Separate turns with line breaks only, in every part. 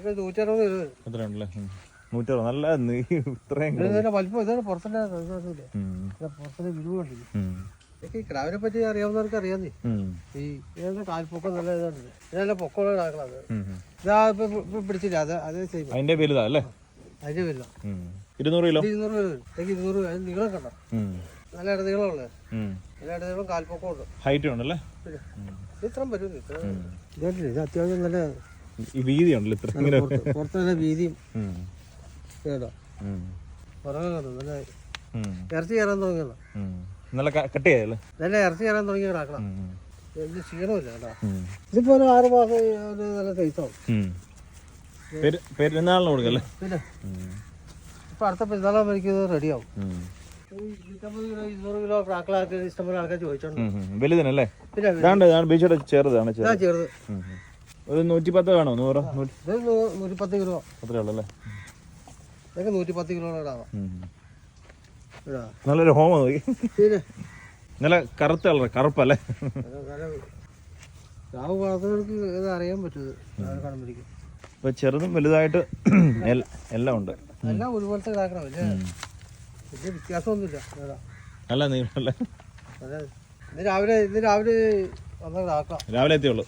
ഇത് നൂറ്ററുപത്
നല്ല ഇത്രയും
വലിപ്പം ഇതാണ് ഈ ക്രാവിനെ പറ്റി അറിയാവുന്നവർക്ക് അറിയാന്നേ. ഈ ഇതിന്റെ കാൽപ്പൊക്കം നല്ല ഇതാണ്. ഇതല്ല പൊക്കമുള്ള.
ഉം.
ഇതാ ഇപ്പൊ പിടിച്ചില്ല? അത് അത് ചെയ്യും.
അതിന്റെ അല്ലേ?
അതിന്റെ വരില്ല
ഉം. ഇരുന്നൂറ് കിലോ?
ഇരുന്നൂറ് ഇതൊക്കെ ഇരുന്നൂറ് നീളം കണ്ട? നല്ല ഇടനീളമുള്ളത്. നല്ല ഇടനീളം കാൽപ്പൊക്കം ഉണ്ട്.
ഹൈറ്റ് ഉണ്ടല്ലേ?
ഇത്രയും വരും. ഇത് അത്യാവശ്യം നല്ല
ഈ വീതി ഉണ്ടല്ലോ ഇത്ര. ഇങ്ങനെ.
പുറത്തുള്ള വീതിയും. കേട്ടോ നല്ല. ഇറച്ചി കയറാൻ തുടങ്ങിയല്ലോ
ഉം. നല്ല കട്ട്
നല്ല ഇറച്ചി കയറാൻ തുടങ്ങി കിടക്കണം ക്ഷീണമില്ല കേട്ടോ. ഇതിപ്പോ ഒരു ആറ് മാസം ഒരു നല്ല.
പെരു- പെരുന്നാളിന് കൊടുക്കല്ലേ?
പിന്നെ. ഇപ്പൊ അടുത്ത പെരുന്നാളാകുമ്പോൾ എനിക്ക് ഇത് റെഡിയാവും ഇരുന്നൂറ് കിലോ പ്രാക്കളാക്കി ഇഷ്ടംപോലെ ആൾക്കാർ ചോദിച്ചോണ്ട്.
വലുതിനല്ലേ?
പിന്നെ
ബീച്ചോടെ ചെറുതാണ് ചെറുത്. ഒരു നൂറ്റി പത്ത് വേണോ? നൂറ്? നൂറ്റി
പത്ത് കിലോ.
അത്രേ ഉള്ളല്ലേ?
ഇതൊക്കെ നൂറ്റിപ്പത്ത് കിലോ ഇടാവാം. ഇടാ.
നല്ലൊരു ഹോമ നോക്കി നല്ല കറുത്ത കളർ കറുപ്പല്ലേ?
രാവ് ഇത് അറിയാൻ
ഇപ്പൊ ചെറുതും വലുതായിട്ട് എല്ലാം ഉണ്ട്.
എല്ലാം ഒരുപോലത്തെ ഇതാക്കണം വലിയ വലിയ വ്യത്യാസമൊന്നുമില്ല.
അല്ല നീളല്ലേ?
രാവിലെ ഇന്ന് രാവിലെ
രാവിലെ എത്തിയുള്ളൂ.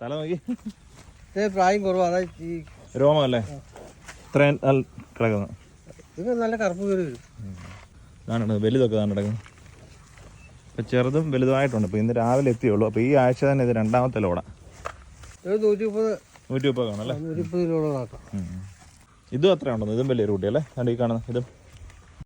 തല നോക്കി.
പ്രായം കുറവാണ് ഈ
രോമം അല്ലേ ഇത്രയും നല്ല
ഇത് നല്ല കറുപ്പ് കയറി വരും.
ഇതാണ്? വലുതൊക്കെ ഇതാണ് കിടക്കുന്നത്? ഇപ്പൊ ചെറുതും വലുതുമായിട്ടുണ്ട്. ഇപ്പൊ ഇന്ന് രാവിലെ എത്തിയുള്ളൂ. അപ്പൊ ഈ ആഴ്ച തന്നെ ഇത് രണ്ടാമത്തെ ലോഡാ.
ഇത് നൂറ്റി മുപ്പത്
നൂറ്റി മുപ്പത് കാണല്ലേ
നൂറ്റി മുപ്പത് കിലോ ആക്കാം
ഉം. ഇതും അത്ര ഉണ്ടോ ഇതും വലിയൊരു കുട്ടിയല്ലേ? അല്ലേ ഈ കാണുന്നത് ഇതും?